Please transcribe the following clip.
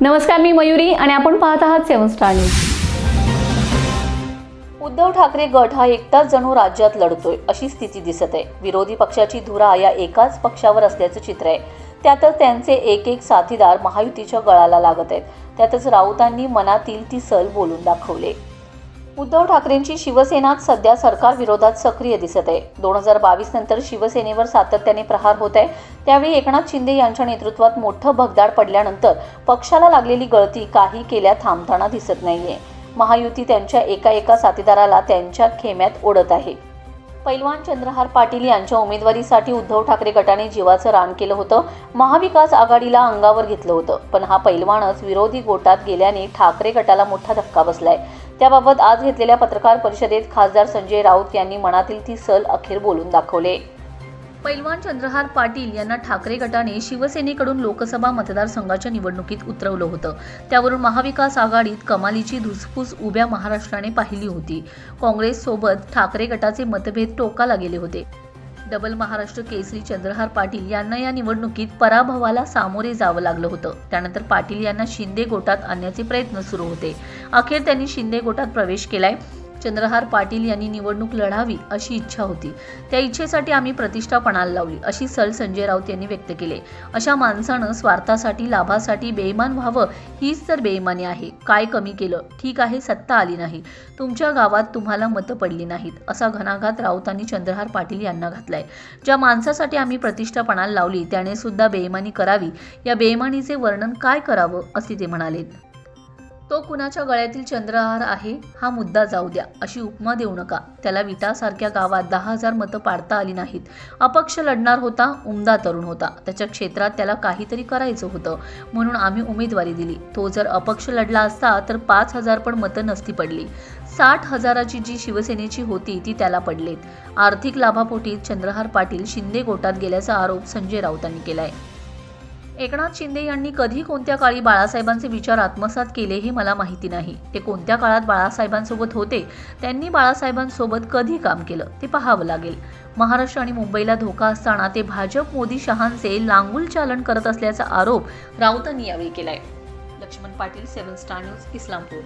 नमस्कार मी मयुरी आणि आपण पाहत आहात seven star news. Uddhav Thackeray गट हा एकटाच जणू राज्यात लढतोय अशी स्थिती दिसत आहे. विरोधी पक्षाची धुरा या एकाच पक्षावर असल्याचं चित्र आहे. त्यातच त्यांचे एक एक साथीदार महायुतीच्या गळाला लागत आहेत. त्यातच राऊतांनी मनातील ती सल बोलून दाखवले. उद्धव ठाकरेंची शिवसेनात सध्या सरकार विरोधात सक्रिय दिसत आहे. दोन हजार बावीस नंतर शिवसेनेवर सातत्याने प्रहार होत आहे. त्यावेळी एकनाथ शिंदे यांच्या नेतृत्वात मोठं भगदाड पडल्यानंतर पक्षाला लागलेली गळती काही केल्या थांबताना दिसत नाहीये. महायुती त्यांच्या एका एका साथीदाराला त्यांच्या खेम्यात ओढत आहे. पैलवान चंद्रहार पाटील यांच्या उमेदवारीसाठी उद्धव ठाकरे गटाने जीवाचं रान केलं होतं. महाविकास आघाडीला अंगावर घेतलं होतं. पण हा पैलवानच विरोधी गोटात गेल्याने ठाकरे गटाला मोठा धक्का बसलाय. त्याबाबत आज घेतलेल्या पत्रकार परिषदेत खासदार संजय राऊत यांनी मनातील ती सल अखेर बोलून दाखवले. पैलवान चंद्रहार पाटील यांना ठाकरे गटाने शिवसेनेकडून लोकसभा मतदारसंघाच्या निवडणुकीत उतरवलं होतं. त्यावरून महाविकास आघाडीत कमालीची धुसफूस उभ्या महाराष्ट्राने पाहिली होती. काँग्रेससोबत ठाकरे गटाचे मतभेद टोकाला गेले होते. डबल महाराष्ट्र केसरी चंद्रहार पाटील यांना या निवडणुकीत पराभवाला सामोरे जावं लागलं होतं. त्यानंतर पाटील यांना शिंदे गोटात आणण्याचे प्रयत्न सुरू होते. अखेर त्यांनी शिंदे गोटात प्रवेश केलाय. चंद्रहार पाटील यांनी निवडणूक लढावी अशी इच्छा होती. त्या इच्छेसाठी आम्ही प्रतिष्ठा पणाला लावली अशी सल संजय राऊत यांनी व्यक्त केले. अशा माणसानं स्वार्थासाठी लाभासाठी बेईमान व्हावं हीच तर बेईमानी आहे. काय कमी केलं? ठीक आहे सत्ता आली नाही. तुमच्या गावात तुम्हाला मतं पडली नाहीत असा घणाघात राऊतांनी चंद्रहार पाटील यांना घातलाय. ज्या माणसासाठी आम्ही प्रतिष्ठा पणाला लावली त्याने सुद्धा बेईमानी करावी. या बेईमानीचे वर्णन काय करावं असे ते म्हणाले तो कुणाच्या गळ्यातील चंद्रहार आहे हा मुद्दा जाऊ द्या अशी उपमा देऊ नका. त्याला विटासारख्या गावात दहा हजार मतं पाडता आली नाहीत. अपक्ष लढणार होता उमदा तरुण होता. त्याच्या क्षेत्रात त्याला काहीतरी करायचं होतं म्हणून आम्ही उमेदवारी दिली. तो जर अपक्ष लढला असता तर पाच हजार पण मतं नसती पडली. साठ हजाराची जी शिवसेनेची होती ती त्याला पडलेत. आर्थिक लाभापोटी चंद्रहार पाटील शिंदे गोटात गेल्याचा आरोप संजय राऊतांनी केलाय. एकनाथ शिंदे यांनी कधी कोणत्या काळी बाळासाहेबांचे विचार आत्मसात केले हे मला माहिती नाही. ते कोणत्या काळात बाळासाहेबांसोबत होते त्यांनी बाळासाहेबांसोबत कधी काम केलं ते पाहावं लागेल. महाराष्ट्र आणि मुंबईला धोका असताना ते भाजप मोदी शहांचे लांगुल चालन करत असल्याचा आरोप राऊतांनी यावेळी केलाय. Laxman Patil seven star news Islampur.